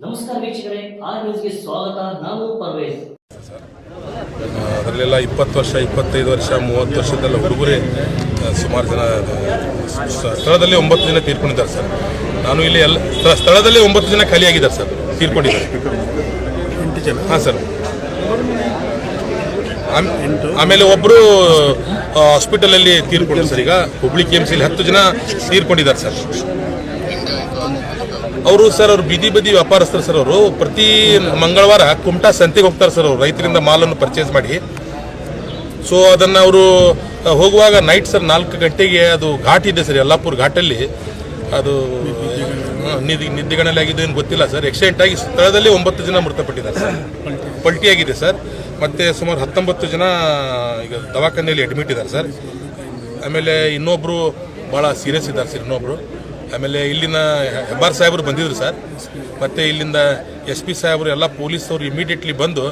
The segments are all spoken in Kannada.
ನಮಸ್ಕಾರ ವೀಕ್ಷಕರೇ ಆರ್ ನ್ಯೂಸ್ಗೆ ಸ್ವಾಗತ. ನಾನು ಪರ್ವೇಜ್ ಅದರಲ್ಲೆಲ್ಲ ಇಪ್ಪತ್ತು ವರ್ಷ ಇಪ್ಪತ್ತೈದು ವರ್ಷ ಮೂವತ್ತು ವರ್ಷದಲ್ಲ ಹುಡುಗರೇ ಸುಮಾರು ಜನ ಆ, ಸ್ಥಳದಲ್ಲಿ ಒಂಬತ್ತು ಜನ ತೀರ್ಕೊಂಡಿದ್ದಾರೆ ಸರ್. ನಾನು ಇಲ್ಲಿ ಎಲ್ಲ ಸ್ಥಳದಲ್ಲಿ ಒಂಬತ್ತು ಜನ ಖಾಲಿಯಾಗಿದ್ದಾರೆ ಸರ್ ತೀರ್ಕೊಂಡಿದ್ದಾರೆ. ಎಂಟು ಜನ? ಹಾಂ ಸರ್. ಆಮೇಲೆ ಒಬ್ಬರು ಹಾಸ್ಪಿಟಲಲ್ಲಿ ತೀರ್ಕೊಂಡ್ರು ಸರ್ ಈಗ ಹುಬ್ಳಿ ಕೆ ಎಂ ಸಿಲಿ ಹತ್ತು ಜನ ತೀರ್ಕೊಂಡಿದ್ದಾರೆ ಸರ್. ಅವರು ಸರ್, ಅವರು ಬೀದಿ ಬದಿ ವ್ಯಾಪಾರಸ್ಥರು ಸರ್ ಅವರು. ಪ್ರತಿ ಮಂಗಳವಾರ ಕುಮಟಾ ಸಂತೆಗೆ ಹೋಗ್ತಾರೆ ಸರ್ ಅವರು. ರೈತರಿಂದ ಮಾಲನ್ನು ಪರ್ಚೇಸ್ ಮಾಡಿ. ಸೊ ಅದನ್ನು ಅವರು ಹೋಗುವಾಗ ನೈಟ್ ಸರ್, ನಾಲ್ಕು ಗಂಟೆಗೆ ಅದು ಘಾಟ್ ಇದೆ ಸರ್, ಯಲ್ಲಾಪುರ್ ಘಾಟಲ್ಲಿ. ಅದು ನಿದ್ದೆಗಣಲ್ಲಿ ನಿಧಿ ನಿದ್ದೆಗಣಲೆ ಆಗಿದೆ ಏನು ಗೊತ್ತಿಲ್ಲ ಸರ್. ಆಕ್ಸಿಡೆಂಟ್ ಆಗಿ ಸ್ಥಳದಲ್ಲಿ ಒಂಬತ್ತು ಜನ ಮೃತಪಟ್ಟಿದ್ದಾರೆ ಸರ್. ಪಲ್ಟಿ ಆಗಿದೆ ಸರ್. ಮತ್ತೆ ಸುಮಾರು ಹತ್ತೊಂಬತ್ತು ಜನ ಈಗ ದವಾಖಾನೆಯಲ್ಲಿ ಅಡ್ಮಿಟ್ ಇದ್ದಾರೆ ಸರ್. ಆಮೇಲೆ ಇನ್ನೊಬ್ರು ಭಾಳ ಸೀರಿಯಸ್ ಇದ್ದಾರೆ ಸರ್, ಇನ್ನೊಬ್ರು. ಆಮೇಲೆ ಇಲ್ಲಿನ ಹೆಬ್ಬಾರ್ ಸಾಹೇಬರು ಬಂದಿದ್ರು ಸರ್. ಮತ್ತು ಇಲ್ಲಿಂದ ಎಸ್ ಪಿ ಸಾಹೇಬರು ಎಲ್ಲ ಪೊಲೀಸ್ ಅವರು ಇಮಿಡಿಯೇಟ್ಲಿ ಬಂದು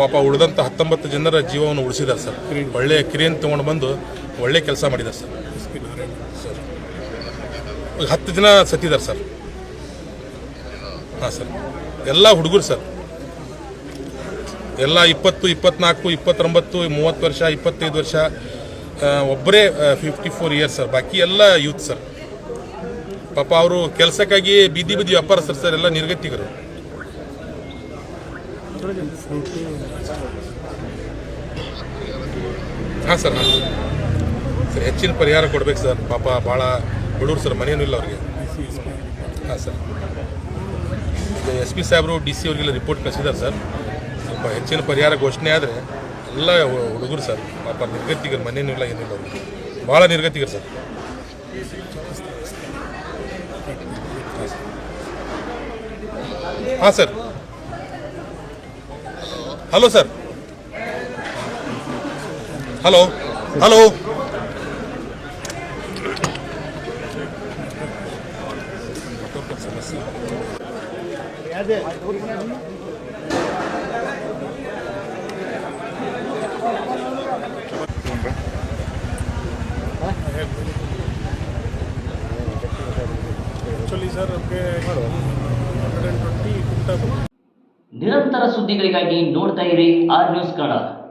ಪಾಪ ಉಳಿದಂಥ ಹತ್ತೊಂಬತ್ತು ಜನರ ಜೀವವನ್ನು ಉಳಿಸಿದ್ದಾರೆ ಸರ್. ಒಳ್ಳೆಯ ಕಿರಿಯನ್ನು ತೊಗೊಂಡು ಬಂದು ಒಳ್ಳೆಯ ಕೆಲಸ ಮಾಡಿದ್ದಾರೆ ಸರ್. ಹತ್ತು ಜನ ಸತ್ತಿದ್ದಾರೆ ಸರ್. ಹಾಂ, ಸರ್. ಎಲ್ಲ ಹುಡುಗರು ಸರ್. ಎಲ್ಲ ಇಪ್ಪತ್ತು, ಇಪ್ಪತ್ನಾಲ್ಕು, ಇಪ್ಪತ್ತೊಂಬತ್ತು, ಮೂವತ್ತು ವರ್ಷ, ಇಪ್ಪತ್ತೈದು ವರ್ಷ ಒಬ್ಬರೇ ಫಿಫ್ಟಿ ಫೋರ್ ಇಯರ್ಸ್ ಸರ್. ಬಾಕಿ ಎಲ್ಲ ಯೂತ್ ಸರ್. ಪಾಪ ಅವರು ಕೆಲಸಕ್ಕಾಗಿ ಬೀದಿ ಬೀದಿ ವ್ಯಾಪಾರಸ್ಥರು ಸರ್ ಎಲ್ಲ ನಿರ್ಗತಿಗರು ಹಾಂ ಸರ್ ಹಾಂ. ಸರ್, ಹೆಚ್ಚಿನ ಪರಿಹಾರ ಕೊಡ್ಬೇಕು ಸರ್. ಪಾಪ ಭಾಳ ಬಡವರು ಸರ್ ಮನೇನೂ ಇಲ್ಲ ಅವ್ರಿಗೆ. ಹಾಂ ಸರ್. ಎಸ್ ಪಿ ಸಾಹೇಬರು, ಡಿ ಸಿ ಅವ್ರಿಗೆಲ್ಲ ರಿಪೋರ್ಟ್ ಕಳಿಸಿದ್ದಾರೆ ಸರ್. ಸ್ವಲ್ಪ ಹೆಚ್ಚಿನ ಪರಿಹಾರ ಘೋಷಣೆ ಆದರೆ ಎಲ್ಲ ಹುಡುಗರು ಸರ್, ಪಾಪ ನಿರ್ಗತಿಗರು ಮನೇನೂ ಇಲ್ಲ, ಏನಿಲ್ಲ ಅವ್ರಿಗೆ. ಭಾಳ ನಿರ್ಗತಿಗರು ಸರ್. ಹಾಂ sir hello sir hello hello actually ನಿರಂತರ ಸುದ್ದಿಗಳಿಗಾಗಿ ನೋಡ್ತಾ ಇರಿ ಆರ್ ನ್ಯೂಸ್ ಕನ್ನಡ.